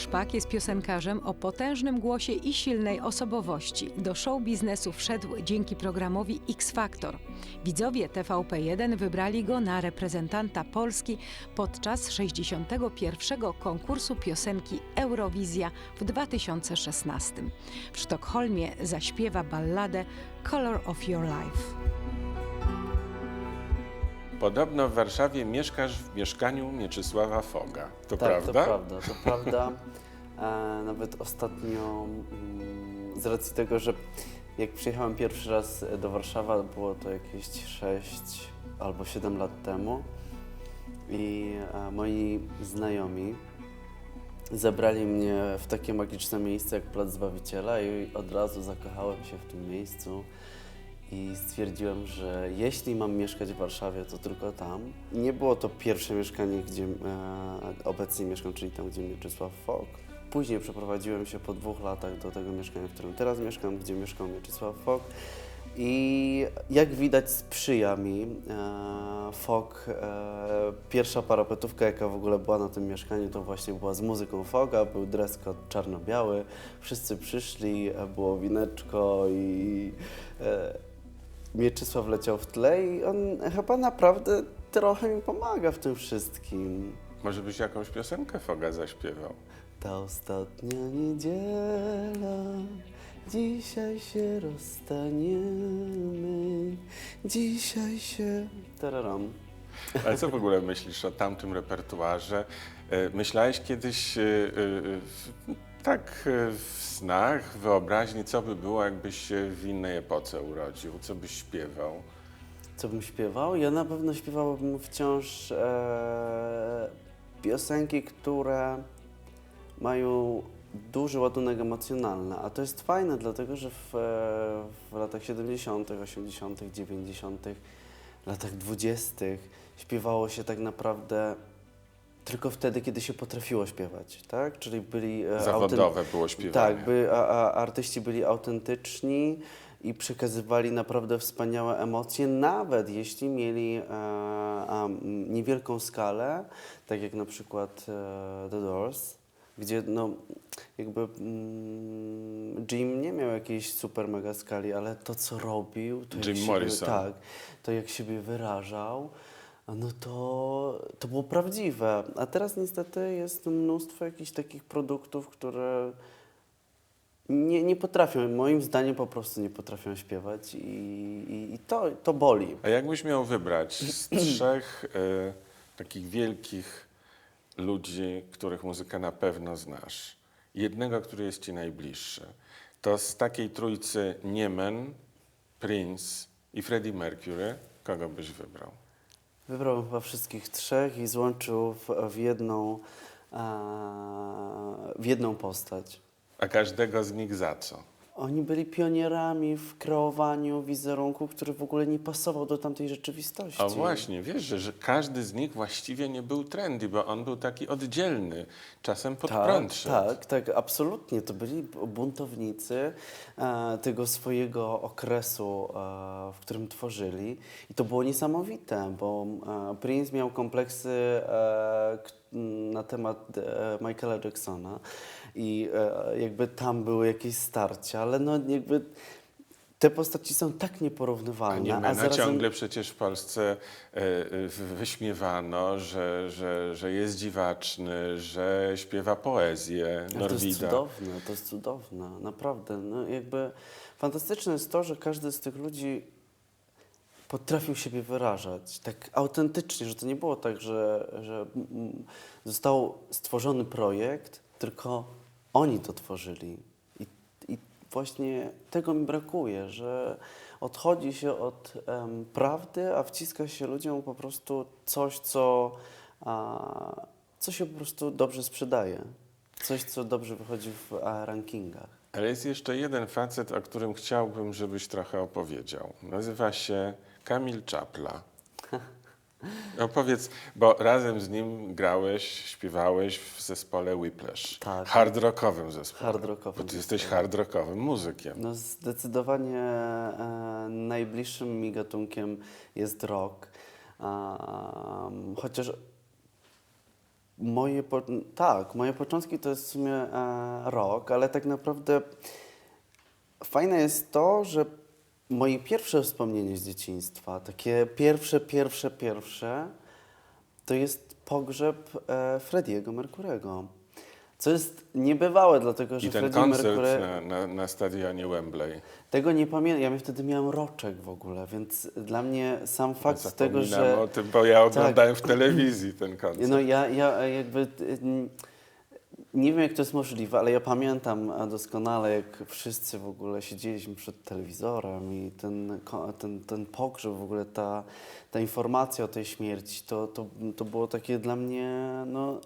Szpak jest piosenkarzem o potężnym głosie i silnej osobowości. Do show biznesu wszedł dzięki programowi X Factor. Widzowie TVP1 wybrali go na reprezentanta Polski podczas 61. konkursu piosenki Eurowizja w 2016. W Sztokholmie zaśpiewa balladę Color of Your Life. Podobno w Warszawie mieszkasz w mieszkaniu Mieczysława Foga. To tak, prawda? to prawda, to prawda. E, nawet ostatnio, mm, z racji tego, że jak przyjechałem pierwszy raz do Warszawy, było to jakieś 6 albo 7 lat temu i e, moi znajomi zabrali mnie w takie magiczne miejsce jak Plac Zbawiciela i od razu zakochałem się w tym miejscu i stwierdziłem, że jeśli mam mieszkać w Warszawie, to tylko tam. Nie było to pierwsze mieszkanie, gdzie e, obecnie mieszkam, czyli tam, gdzie Mieczysław Fok. Później przeprowadziłem się po dwóch latach do tego mieszkania, w którym teraz mieszkam, gdzie mieszkał Mieczysław Fok. I jak widać sprzyja mi e. E, pierwsza parapetówka, jaka w ogóle była na tym mieszkaniu, to właśnie była z muzyką Foga, był dress czarno-biały. Wszyscy przyszli, e, było wineczko i e, Mieczysław leciał w tle i on chyba naprawdę trochę mi pomaga w tym wszystkim. Może byś jakąś piosenkę Foga zaśpiewał? Ta ostatnia niedziela, dzisiaj się rozstaniemy, dzisiaj się... Tararam. Ale co w ogóle myślisz o tamtym repertuarze? E, Myślałeś kiedyś e, e, w- tak e, w snach, wyobraźni, co by było, jakbyś się w innej epoce urodził? Co byś śpiewał? Co bym śpiewał? Ja na pewno śpiewałbym wciąż e, piosenki, które mają duży ładunek emocjonalny, a to jest fajne, dlatego że w, e, w latach 70., 80., 90., latach 20. śpiewało się tak naprawdę tylko wtedy, kiedy się potrafiło śpiewać, tak? Czyli byli e, Zawodowe było śpiewanie. tak, by, a, a artyści byli autentyczni i przekazywali naprawdę wspaniałe emocje, nawet jeśli mieli e, a, niewielką skalę, tak jak na przykład e, The Doors, gdzie no, jakby mm, Jim nie miał jakiejś super mega skali, ale to co robił, to Jim jak siebie, Morrison. tak, to jak siebie wyrażał, no to, to było prawdziwe. A teraz niestety jest mnóstwo jakichś takich produktów, które nie, nie potrafią, moim zdaniem po prostu nie potrafią śpiewać i, i, i to, to boli. A jakbyś miał wybrać z trzech e, takich wielkich ludzi, których muzykę na pewno znasz, jednego, który jest ci najbliższy, to z takiej trójcy Niemen, Prince i Freddie Mercury, kogo byś wybrał? Wybrał chyba wszystkich trzech i złączył w, w, jedną, e, w jedną postać. A każdego z nich za co? Oni byli pionierami w kreowaniu wizerunku, który w ogóle nie pasował do tamtej rzeczywistości. A właśnie, wiesz, że, że każdy z nich właściwie nie był trendy, bo on był taki oddzielny, czasem pod Tak, prąd szedł. tak, tak, absolutnie. To byli buntownicy e, tego swojego okresu, e, w którym tworzyli. I to było niesamowite, bo e, Prince miał kompleksy e, na temat e, Michaela Jacksona i e, jakby tam były jakieś starcia, ale no jakby te postaci są tak A nieporównywalne. Niemena zarazem- ciągle przecież w Polsce e, e, wyśmiewano, że, że, że jest dziwaczny, że śpiewa poezję Ale To jest Norwida. cudowne, to jest cudowne, naprawdę. No jakby fantastyczne jest to, że każdy z tych ludzi potrafił siebie wyrażać tak autentycznie, że to nie było tak, że, że został stworzony projekt, tylko oni to tworzyli. I, i właśnie tego mi brakuje, że odchodzi się od em, prawdy, a wciska się ludziom po prostu coś, co, a, co się po prostu dobrze sprzedaje. Coś, co dobrze wychodzi w a, rankingach. Ale jest jeszcze jeden facet, o którym chciałbym, żebyś trochę opowiedział. Nazywa się Kamil Czapla. Opowiedz, bo razem z nim grałeś, śpiewałeś w zespole Whiplash. Tak. Hard rockowym zespole. Hard rockowym Bo ty jesteś hard rockowym muzykiem. No zdecydowanie e, najbliższym mi gatunkiem jest rock. Um, chociaż moje, po, tak, moje początki to jest w sumie e, rok, ale tak naprawdę fajne jest to, że moje pierwsze wspomnienie z dzieciństwa, takie pierwsze, pierwsze, pierwsze, to jest pogrzeb e, Frediego Mercurego. Co jest niebywałe, dlatego że I ten Freddie koncert Mercury... na, na, na stadionie Wembley. Tego nie pamiętam, ja wtedy miałem roczek w ogóle, więc dla mnie sam fakt tego, Zapominam że... o tym, bo ja oglądałem Tak. w telewizji ten koncert. No ja, ja jakby... Nie wiem, jak to jest możliwe, ale ja pamiętam e, doskonale, jak wszyscy w ogóle siedzieliśmy przed telewizorem i ten, ten, ten pogrzeb, w ogóle ta, ta informacja o tej śmierci, to, to, to było takie dla mnie, no...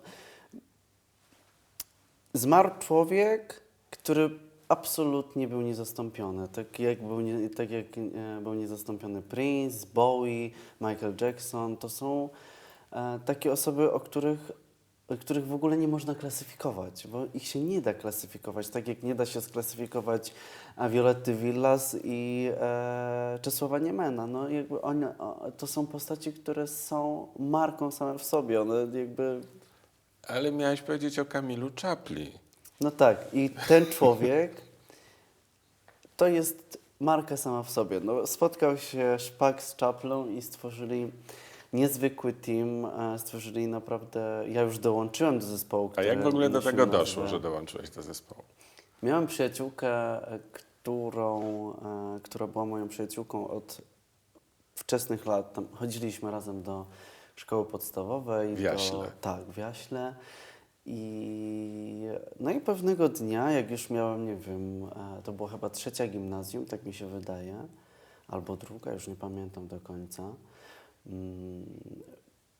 Zmarł człowiek, który absolutnie był niezastąpiony. Tak jak był, nie, tak jak e, był niezastąpiony Prince, Bowie, Michael Jackson. To są e, takie osoby, o których, których w ogóle nie można klasyfikować, bo ich się nie da klasyfikować. Tak jak nie da się sklasyfikować e, Violetty Villas i e, Czesława Niemena. No, jakby one, to są postaci, które są marką same w sobie. One jakby Ale miałeś powiedzieć o Kamilu Czapli. No tak, i ten człowiek to jest marka sama w sobie. No, spotkał się Szpak z Czaplą i stworzyli niezwykły team. e, Stworzyli naprawdę. Ja już dołączyłem do zespołu. A jak w ogóle do tego nazwę- doszło, że dołączyłeś do zespołu? Miałem przyjaciółkę, e, którą, e, która była moją przyjaciółką od wczesnych lat. Tam chodziliśmy razem do szkoły podstawowej. W Jaśle. Do, tak, w Jaśle. I, no i pewnego dnia, jak już miałem, nie wiem, to była chyba trzecia gimnazjum, tak mi się wydaje, albo druga, już nie pamiętam do końca. Mm,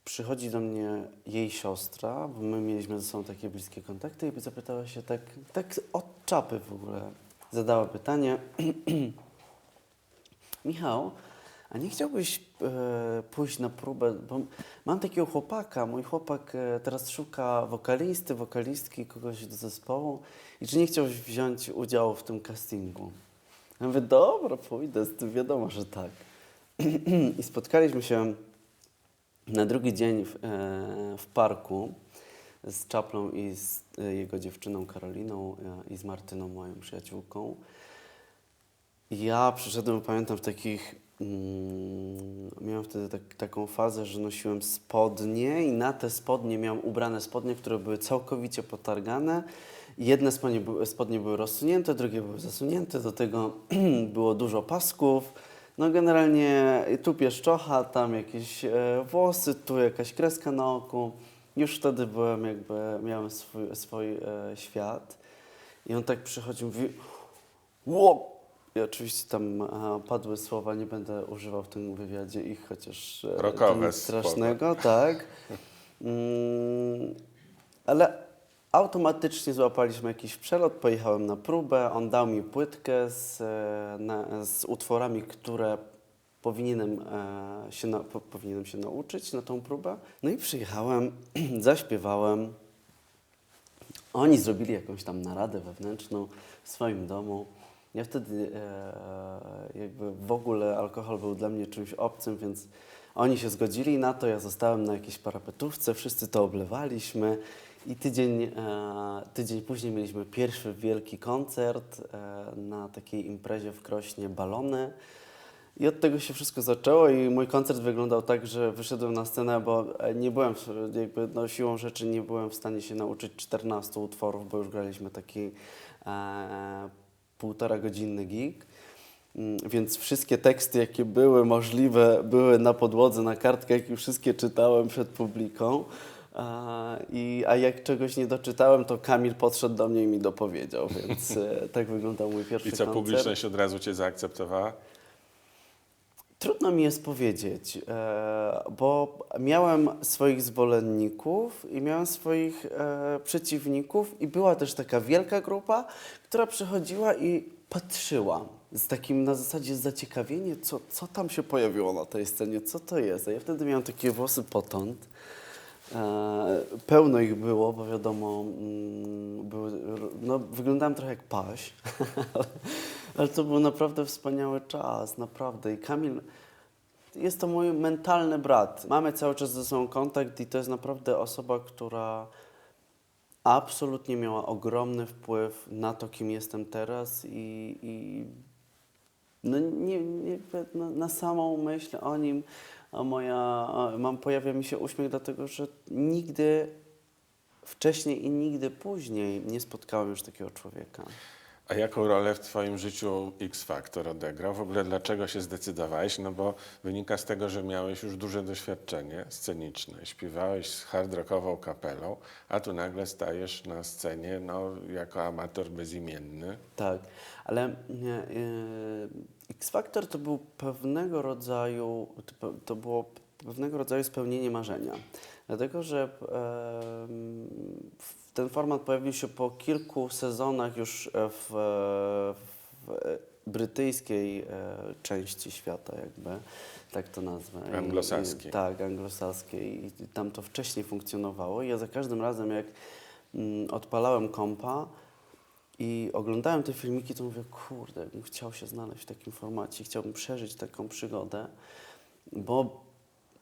Przychodzi do mnie jej siostra, bo my mieliśmy ze sobą takie bliskie kontakty i zapytała się tak, tak od czapy w ogóle. Zadała pytanie. Michał, a nie chciałbyś e, pójść na próbę, bo mam takiego chłopaka, mój chłopak e, teraz szuka wokalisty, wokalistki, kogoś do zespołu i czy nie chciałbyś wziąć udziału w tym castingu? Ja mówię, dobra, pójdę, z tym wiadomo, że tak. I spotkaliśmy się na drugi dzień w, e, w parku z Czaplą i z e, jego dziewczyną Karoliną e, i z Martyną, moją przyjaciółką. Ja przyszedłem, pamiętam, w takich. Mm, miałem wtedy tak, taką fazę, że nosiłem spodnie i na te spodnie miałem ubrane spodnie, które były całkowicie potargane. Jedne spodnie spodnie były rozsunięte, drugie były zasunięte, do tego było dużo pasków. No generalnie tu pieszczocha, tam jakieś e, włosy, tu jakaś kreska na oku. Już wtedy byłem jakby, miałem swój, swój e, świat. I on tak przychodził, mówi, ło! I oczywiście tam e, padły słowa, nie będę używał w tym wywiadzie ich, chociaż nic strasznego, tak. Mm, ale automatycznie złapaliśmy jakiś przelot, pojechałem na próbę, on dał mi płytkę z, e, na, z utworami, które powinienem, e, się na, po, powinienem się nauczyć na tą próbę. No i przyjechałem, zaśpiewałem. Oni zrobili jakąś tam naradę wewnętrzną w swoim domu. Ja wtedy e, jakby w ogóle alkohol był dla mnie czymś obcym, więc oni się zgodzili na to. Ja zostałem na jakiejś parapetówce, wszyscy to oblewaliśmy. I tydzień, e, tydzień później mieliśmy pierwszy wielki koncert e, na takiej imprezie w Krośnie Balony. I od tego się wszystko zaczęło i mój koncert wyglądał tak, że wyszedłem na scenę, bo e, nie byłem, jakby no, siłą rzeczy nie byłem w stanie się nauczyć 14 utworów, bo już graliśmy taki e, półtora godzinny gig. Mm, Więc wszystkie teksty, jakie były możliwe, były na podłodze, na kartkach i wszystkie czytałem przed publiką. A, i, a jak czegoś nie doczytałem, to Kamil podszedł do mnie i mi dopowiedział, więc e, tak wyglądał mój pierwszy I co, koncert. publiczność od razu cię zaakceptowała? Trudno mi jest powiedzieć, e, bo miałem swoich zwolenników i miałem swoich e, przeciwników i była też taka wielka grupa, która przychodziła i patrzyła z takim na zasadzie zaciekawienie, co, co tam się pojawiło na tej scenie, co to jest. A ja wtedy miałem takie włosy potąd. E, pełno ich było, bo wiadomo, mm, były, no, wyglądałem trochę jak paś, ale, to był naprawdę wspaniały czas, naprawdę. I Kamil, jest to mój mentalny brat. Mamy cały czas ze sobą kontakt i to jest naprawdę osoba, która absolutnie miała ogromny wpływ na to, kim jestem teraz i, i no nie, nie, na, na samą myśl o nim a moja, mam, pojawia mi się uśmiech, dlatego że nigdy wcześniej i nigdy później nie spotkałem już takiego człowieka. A jaką rolę w Twoim życiu X Factor odegrał? W ogóle dlaczego się zdecydowałeś? No bo wynika z tego, że miałeś już duże doświadczenie sceniczne. Śpiewałeś z hard rockową kapelą, a tu nagle stajesz na scenie no, jako amator bezimienny. Tak, ale nie, y, X Factor to był pewnego rodzaju, to, było pewnego rodzaju spełnienie marzenia. Dlatego, że ten format pojawił się po kilku sezonach już e, w, w brytyjskiej e, części świata, jakby, tak to nazwę. Anglosaskiej. I, tak, anglosaskiej. I tam to wcześniej funkcjonowało. I ja za każdym razem, jak mm, odpalałem kompa, i oglądałem te filmiki, to mówię, kurde, jakbym chciał się znaleźć w takim formacie, chciałbym przeżyć taką przygodę, bo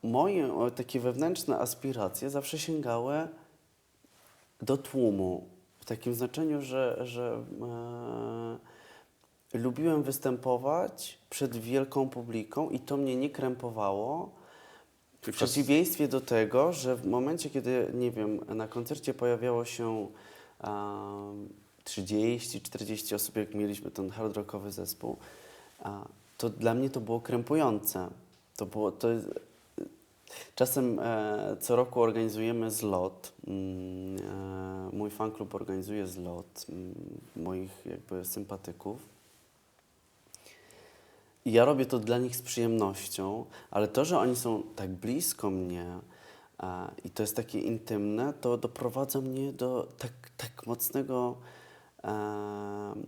moje takie wewnętrzne aspiracje zawsze sięgały do tłumu. W takim znaczeniu, że, że e, lubiłem występować przed wielką publiką i to mnie nie krępowało. W przeciwieństwie do tego, że w momencie, kiedy, nie wiem, na koncercie pojawiało się um, 30-40 osób, jak mieliśmy ten hard rockowy zespół, to dla mnie to było krępujące. To było, to Czasem e, co roku organizujemy zlot. Mm, e, mój fanklub organizuje zlot mm, moich jakby sympatyków. I ja robię to dla nich z przyjemnością, ale to, że oni są tak blisko mnie i to jest takie intymne, to doprowadza mnie do tak, tak mocnego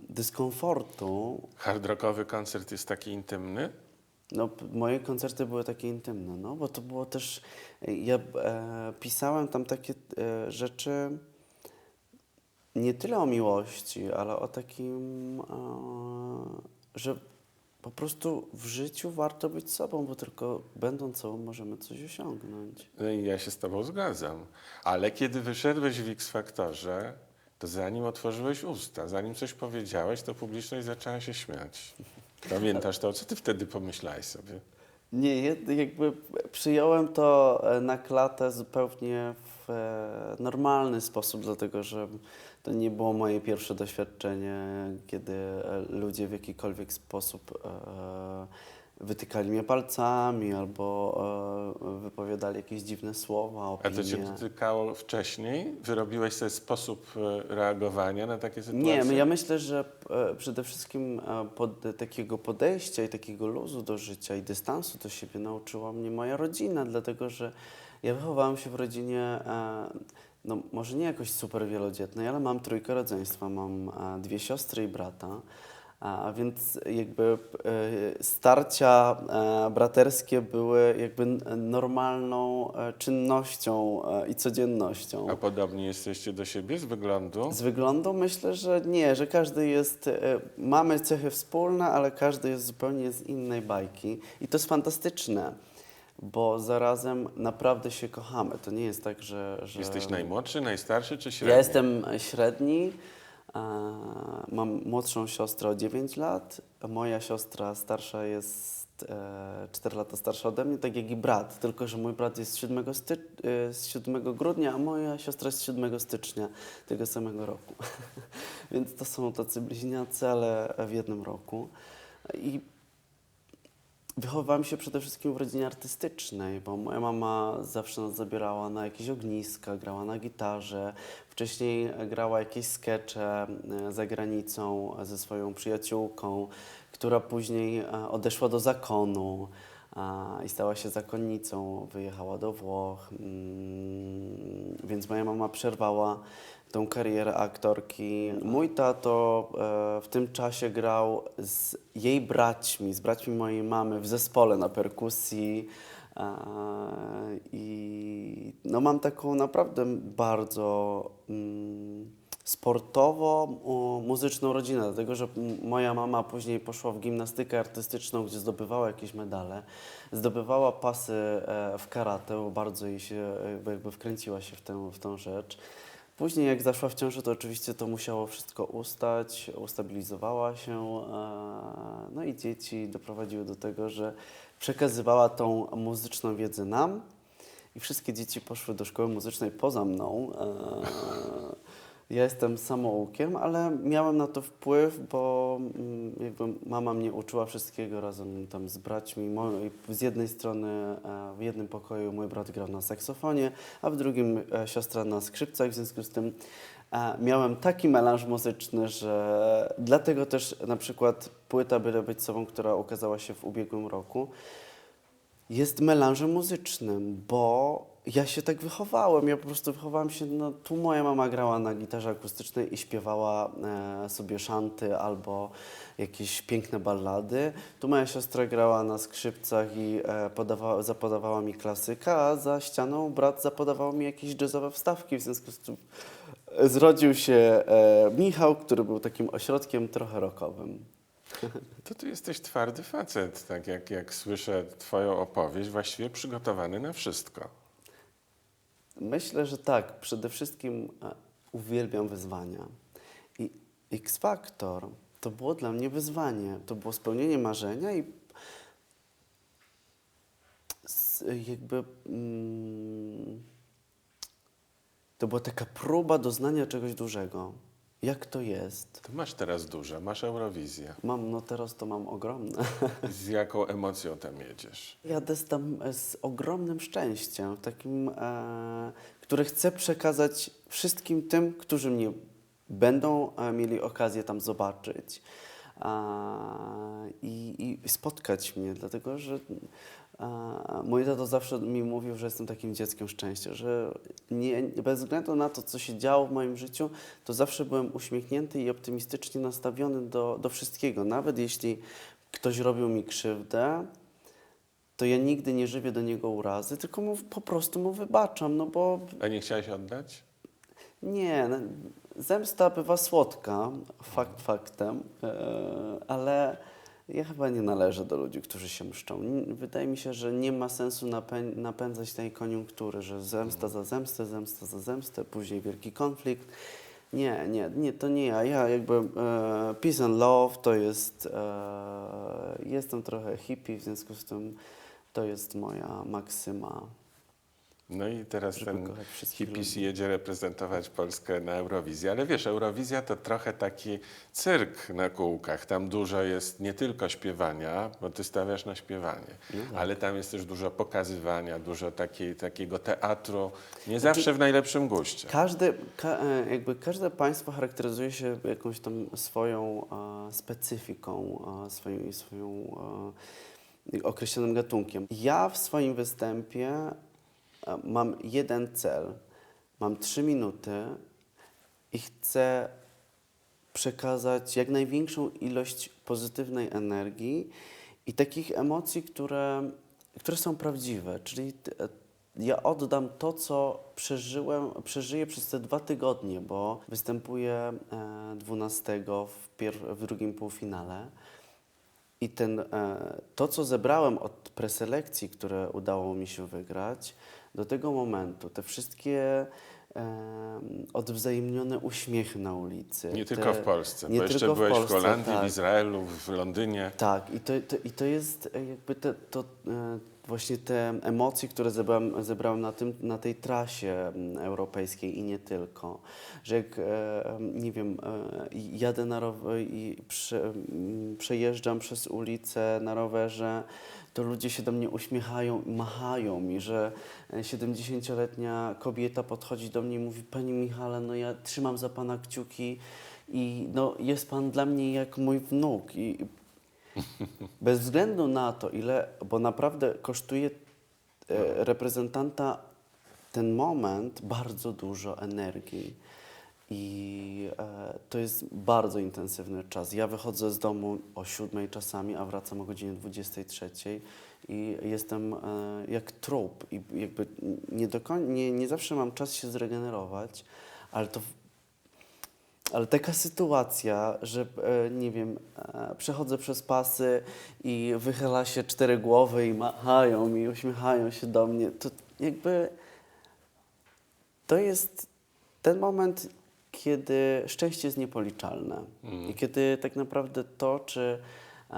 dyskomfortu, Hard rockowy koncert jest taki intymny? no, moje koncerty były takie intymne, no, bo to było też. Ja e, pisałem tam takie e, rzeczy nie tyle o miłości, ale o takim, e, że po prostu w życiu warto być sobą, bo tylko będąc sobą możemy coś osiągnąć. No i ja się z Tobą zgadzam. Ale kiedy wyszedłeś w X Faktorze, to zanim otworzyłeś usta, zanim coś powiedziałeś, to publiczność zaczęła się śmiać. Pamiętasz to? Co Ty wtedy pomyślałeś sobie? Nie, jakby przyjąłem to e, na klatę zupełnie w e, normalny sposób, dlatego że to nie było moje pierwsze doświadczenie, kiedy e, ludzie w jakikolwiek sposób wytykali mnie palcami albo e, wypowiadali jakieś dziwne słowa, A opinie. to Cię dotykało wcześniej? Wyrobiłeś sobie sposób e, reagowania na takie sytuacje? Nie, ja myślę, że e, przede wszystkim e, pod, takiego podejścia i takiego luzu do życia i dystansu do siebie nauczyła mnie moja rodzina, dlatego że ja wychowałam się w rodzinie, e, no może nie jakoś super wielodzietnej, ale mam trójkę rodzeństwa, mam e, dwie siostry i brata. A więc jakby e, starcia e, braterskie były jakby normalną e, czynnością i codziennością. A podobni jesteście do siebie z wyglądu? Z wyglądu myślę, że nie, że każdy jest. Mamy cechy wspólne, ale każdy jest zupełnie z innej bajki. I to jest fantastyczne, bo zarazem naprawdę się kochamy. To nie jest tak, że. że... Jesteś najmłodszy, najstarszy czy średni? Ja jestem średni. E, Mam młodszą siostrę o 9 lat. Moja siostra starsza jest e, 4 lata starsza ode mnie, tak jak i brat. Tylko, że mój brat jest z 7, sty, e, z 7 grudnia, a moja siostra jest z 7 stycznia tego samego roku. Więc to są tacy bliźniacy, ale w jednym roku. I Wychowywałem się przede wszystkim w rodzinie artystycznej, bo moja mama zawsze nas zabierała na jakieś ogniska, grała na gitarze. Wcześniej grała jakieś skecze e, za granicą ze swoją przyjaciółką, która później e, odeszła do zakonu i stała się zakonnicą. Wyjechała do Włoch, mm, więc moja mama przerwała tą karierę aktorki. Mój tato e, w tym czasie grał z jej braćmi, z braćmi mojej mamy w zespole na perkusji. E, I no mam taką naprawdę bardzo mm, sportowo o, muzyczną rodzinę, dlatego że moja mama później poszła w gimnastykę artystyczną, gdzie zdobywała jakieś medale, zdobywała pasy e, w karate, bardzo jej się, jakby, jakby wkręciła się w tę, w tą rzecz. Później jak zaszła w ciąży, to oczywiście to musiało wszystko ustać, ustabilizowała się, e, no i dzieci doprowadziły do tego, że przekazywała tą muzyczną wiedzę nam i wszystkie dzieci poszły do szkoły muzycznej poza mną. Ja jestem samoukiem, ale miałem na to wpływ, bo mm, jakby mama mnie uczyła wszystkiego razem tam z braćmi. Z jednej strony e, w jednym pokoju mój brat grał na saksofonie, a w drugim e, siostra na skrzypcach. W związku z tym e, miałem taki melanż muzyczny, że dlatego też na przykład płyta Byle Być Sobą, która ukazała się w ubiegłym roku, jest melanżem muzycznym, bo ja się tak wychowałem. Ja po prostu wychowałem się, no tu moja mama grała na gitarze akustycznej i śpiewała e, sobie szanty albo jakieś piękne ballady. Tu moja siostra grała na skrzypcach i e, podawała, zapodawała mi klasyka, a za ścianą brat zapodawał mi jakieś jazzowe wstawki. W związku z tym e, zrodził się e, Michał, który był takim ośrodkiem trochę rockowym. To ty jesteś twardy facet, tak jak, jak słyszę twoją opowieść, właściwie przygotowany na wszystko. Myślę, że tak. Przede wszystkim e, uwielbiam wyzwania. I X Factor to było dla mnie wyzwanie. To było spełnienie marzenia i jakby mm, to była taka próba doznania czegoś dużego. Jak to jest? To masz teraz duże, masz Eurowizję. Mam, no teraz to mam ogromne. Z jaką emocją tam jedziesz? Jadę z tam z ogromnym szczęściem, takim, e, które chcę przekazać wszystkim tym, którzy mnie będą e, mieli okazję tam zobaczyć e, i, i spotkać mnie, dlatego że mój tato zawsze mi mówił, że jestem takim dzieckiem szczęścia, że nie, bez względu na to, co się działo w moim życiu, to zawsze byłem uśmiechnięty i optymistycznie nastawiony do, do wszystkiego, nawet jeśli ktoś robił mi krzywdę, to ja nigdy nie żywię do niego urazy, tylko mu, po prostu mu wybaczam, no bo A nie chciałeś oddać? nie, no, zemsta bywa słodka, fakt faktem, e, ale ja chyba nie należę do ludzi, którzy się mszczą. Wydaje mi się, że nie ma sensu napę- napędzać tej koniunktury, że zemsta za zemstę, zemsta za zemstę, później wielki konflikt. Nie, nie, nie, to nie ja. Ja jakby e, peace and love to jest, e, jestem trochę hippie, w związku z tym to jest moja maksyma. No i teraz ten ludzi. jedzie reprezentować Polskę na Eurowizji. Ale wiesz, Eurowizja to trochę taki cyrk na kółkach. Tam dużo jest nie tylko śpiewania, bo ty stawiasz na śpiewanie, No tak. ale tam jest też dużo pokazywania, dużo takiej, takiego teatru, nie Znaczy- zawsze w najlepszym guście. Każde, ka, e, jakby każde państwo charakteryzuje się jakąś tam swoją e, specyfiką, e, swoją, swoją e, określonym gatunkiem. Ja w swoim występie mam jeden cel. Mam trzy minuty i chcę przekazać jak największą ilość pozytywnej energii i takich emocji, które, które są prawdziwe. Czyli t- ja oddam to, co przeżyłem, przeżyję przez te dwa tygodnie, bo występuję e, 12 w, pier- w drugim półfinale. I ten, e, to, co zebrałem od preselekcji, które udało mi się wygrać, do tego momentu, te wszystkie e, odwzajemnione uśmiechy na ulicy. Nie te, tylko w Polsce, nie bo jeszcze w byłeś w, Polsce, Holandii, tak. w Izraelu, w Londynie. Tak, i to, to, i to jest e, jakby te, to, właśnie te emocje, które zebrałem, zebrałem na, tym, na tej trasie mm, europejskiej i nie tylko. Że jak, e, nie wiem, e, jadę na rowerze i prze, mm, przejeżdżam przez ulicę na rowerze, to ludzie się do mnie uśmiechają machają mi, że e, 70-letnia kobieta podchodzi do mnie i mówi, Panie Michale, no ja trzymam za Pana kciuki i no, jest Pan dla mnie jak mój wnuk. I bez względu na to, ile, bo naprawdę kosztuje e, reprezentanta ten moment bardzo dużo energii. I e, to jest bardzo intensywny czas. Ja wychodzę z domu o siódmej czasami, a wracam o godzinie 23 i jestem e, jak trup. I jakby nie, do koń- nie, nie zawsze mam czas się zregenerować, ale to Ale taka sytuacja, że e, nie wiem, e, przechodzę przez pasy i wychyla się cztery głowy i machają mi, uśmiechają się do mnie, to jakby to jest ten moment, kiedy szczęście jest niepoliczalne. I kiedy tak naprawdę to, czy e,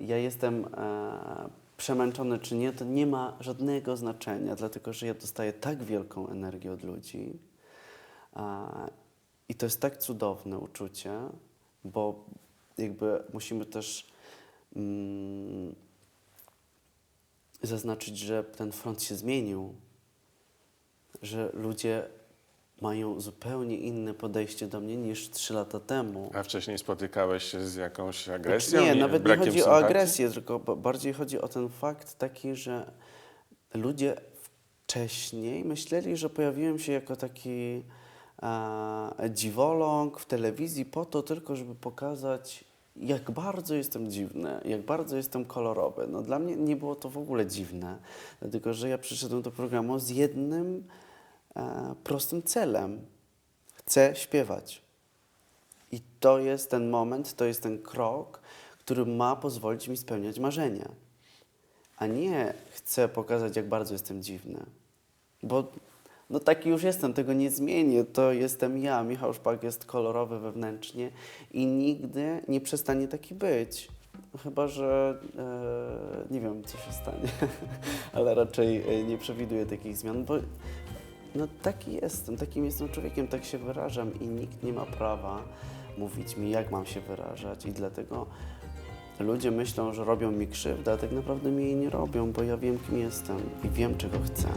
ja jestem e, przemęczony, czy nie, to nie ma żadnego znaczenia, dlatego że ja dostaję tak wielką energię od ludzi. A, I to jest tak cudowne uczucie, bo jakby musimy też mm, zaznaczyć, że ten front się zmienił, że ludzie mają zupełnie inne podejście do mnie niż trzy lata temu. A wcześniej spotykałeś się z jakąś agresją? Znaczy, nie, nawet nie chodzi o sympatii? agresję, tylko ba- bardziej chodzi o ten fakt taki, że ludzie wcześniej myśleli, że pojawiłem się jako taki dziwoląg w telewizji po to tylko, żeby pokazać, jak bardzo jestem dziwny, jak bardzo jestem kolorowy. No dla mnie nie było to w ogóle dziwne, dlatego że ja przyszedłem do programu z jednym e, prostym celem. Chcę śpiewać. I to jest ten moment, to jest ten krok, który ma pozwolić mi spełniać marzenia. A nie chcę pokazać, jak bardzo jestem dziwny. Bo no taki już jestem, tego nie zmienię. To jestem ja. Michał Szpak jest kolorowy wewnętrznie i nigdy nie przestanie taki być. Chyba, że e, nie wiem, co się stanie, ale raczej e, nie przewiduję takich zmian, bo no taki jestem, takim jestem człowiekiem, tak się wyrażam i nikt nie ma prawa mówić mi, jak mam się wyrażać i dlatego ludzie myślą, że robią mi krzywdę, a tak naprawdę mi jej nie robią, bo ja wiem, kim jestem i wiem, czego chcę.